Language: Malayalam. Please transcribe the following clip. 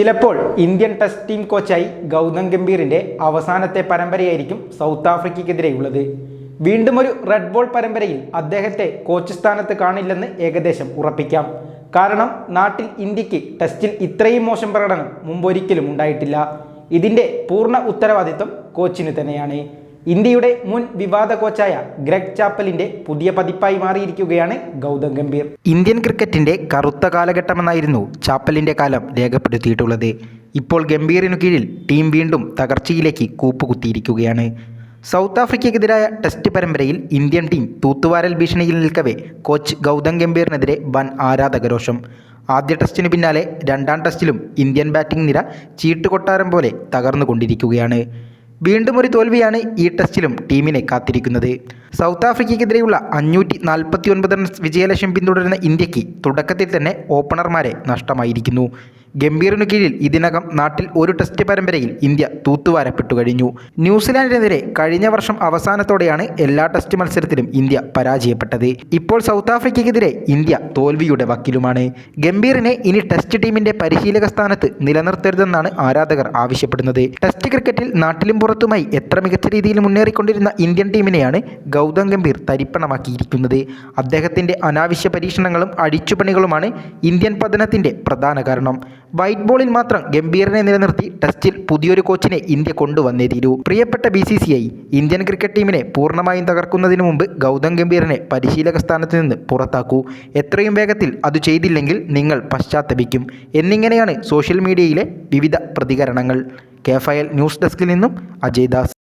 ചിലപ്പോൾ ഇന്ത്യൻ ടെസ്റ്റ് ടീം കോച്ചായി ഗൗതം ഗംഭീറിന്റെ അവസാനത്തെ പരമ്പരയായിരിക്കും സൗത്ത് ആഫ്രിക്കയ്ക്കെതിരെയുള്ളത്. വീണ്ടും ഒരു റെഡ് ബോൾ പരമ്പരയിൽ അദ്ദേഹത്തെ കോച്ച് സ്ഥാനത്ത് കാണില്ലെന്ന് ഏകദേശം ഉറപ്പിക്കാം. കാരണം നാട്ടിൽ ഇന്ത്യയ്ക്ക് ടെസ്റ്റിൽ ഇത്രയും മോശം പ്രകടനം മുമ്പൊരിക്കലും ഉണ്ടായിട്ടില്ല. ഇതിന്റെ പൂർണ ഉത്തരവാദിത്വം കോച്ചിന് തന്നെയാണ്. ഇന്ത്യയുടെ മുൻ വിവാദ കോച്ചായ ഗ്രെഗ് ചാപ്പലിന്റെ പുതിയ പതിപ്പായി മാറിയിരിക്കുകയാണ് ഗൗതം ഗംഭീർ. ഇന്ത്യൻ ക്രിക്കറ്റിന്റെ കറുത്ത കാലഘട്ടമെന്നായിരുന്നു ചാപ്പലിന്റെ കാലം രേഖപ്പെടുത്തിയിട്ടുള്ളത്. ഇപ്പോൾ ഗംഭീറിനു കീഴിൽ ടീം വീണ്ടും തകർച്ചയിലേക്ക് കൂപ്പുകുത്തിയിരിക്കുകയാണ്. സൗത്ത് ആഫ്രിക്കയ്ക്കെതിരായ ടെസ്റ്റ് പരമ്പരയിൽ ഇന്ത്യൻ ടീം തൂത്തുവാരൽ ഭീഷണിയിൽ നിൽക്കവേ കോച്ച് ഗൗതം ഗംഭീറിനെതിരെ വൻ ആരാധകരോഷം. ആദ്യ ടെസ്റ്റിന് പിന്നാലെ രണ്ടാം ടെസ്റ്റിലും ഇന്ത്യൻ ബാറ്റിംഗ് നിര ചീട്ടുകൊട്ടാരം പോലെ തകർന്നുകൊണ്ടിരിക്കുകയാണ്. വീണ്ടും ഒരു തോൽവിയാണ് ഈ ടെസ്റ്റിലും ടീമിനെ കാത്തിരിക്കുന്നത്. സൗത്ത് ആഫ്രിക്കയ്ക്കെതിരെയുള്ള അഞ്ഞൂറ്റി നാൽപ്പത്തി ഒൻപത് റൺസ് വിജയലക്ഷ്യം പിന്തുടരുന്ന ഇന്ത്യയ്ക്ക് തുടക്കത്തിൽ തന്നെ ഓപ്പണർമാരെ നഷ്ടമായിരിക്കുന്നു. ഗംഭീറിനു കീഴിൽ ഇതിനകം നാട്ടിൽ ഒരു ടെസ്റ്റ് പരമ്പരയിൽ ഇന്ത്യ തൂത്തുവാരപ്പെട്ടു കഴിഞ്ഞു. ന്യൂസിലാൻഡിനെതിരെ കഴിഞ്ഞ വർഷം അവസാനത്തോടെയാണ് എല്ലാ ടെസ്റ്റ് മത്സരത്തിലും ഇന്ത്യ പരാജയപ്പെട്ടത്. ഇപ്പോൾ സൗത്ത് ആഫ്രിക്കയ്ക്കെതിരെ ഇന്ത്യ തോൽവിയുടെ വക്കിലുമാണ്. ഗംഭീറിനെ ഇനി ടെസ്റ്റ് ടീമിന്റെ പരിശീലക സ്ഥാനത്ത് നിലനിർത്തരുതെന്നാണ് ആരാധകർ ആവശ്യപ്പെടുന്നത്. ടെസ്റ്റ് ക്രിക്കറ്റിൽ നാട്ടിലും പുറത്തുമായി എത്ര മികച്ച രീതിയിൽ മുന്നേറിക്കൊണ്ടിരുന്ന ഇന്ത്യൻ ടീമിനെയാണ് ഗൗതം ഗംഭീർ തരിപ്പണമാക്കിയിരിക്കുന്നത്. അദ്ദേഹത്തിന്റെ അനാവശ്യ പരീക്ഷണങ്ങളും അടിച്ചുപണികളുമാണ് ഇന്ത്യൻ പതനത്തിന്റെ പ്രധാന കാരണം. വൈറ്റ് ബോളിൽ മാത്രം ഗംഭീരനെ നിലനിർത്തി ടെസ്റ്റിൽ പുതിയൊരു കോച്ചിനെ ഇന്ത്യ കൊണ്ടുവന്നേ തീരൂ. പ്രിയപ്പെട്ട B C C I Indian cricket ടീമിനെ പൂർണമായും തകർക്കുന്നതിന് മുമ്പ് ഗൗതം ഗംഭീരനെ പരിശീലക സ്ഥാനത്ത് നിന്ന് പുറത്താക്കൂ. എത്രയും വേഗത്തിൽ അത് ചെയ്തില്ലെങ്കിൽ നിങ്ങൾ പശ്ചാത്തപിക്കും. എന്നിങ്ങനെയാണ് സോഷ്യൽ മീഡിയയിലെ വിവിധ പ്രതികരണങ്ങൾ. കെ ഫയൽ ന്യൂസ് ഡെസ്കിൽ നിന്നും അജയ് ദാസ്.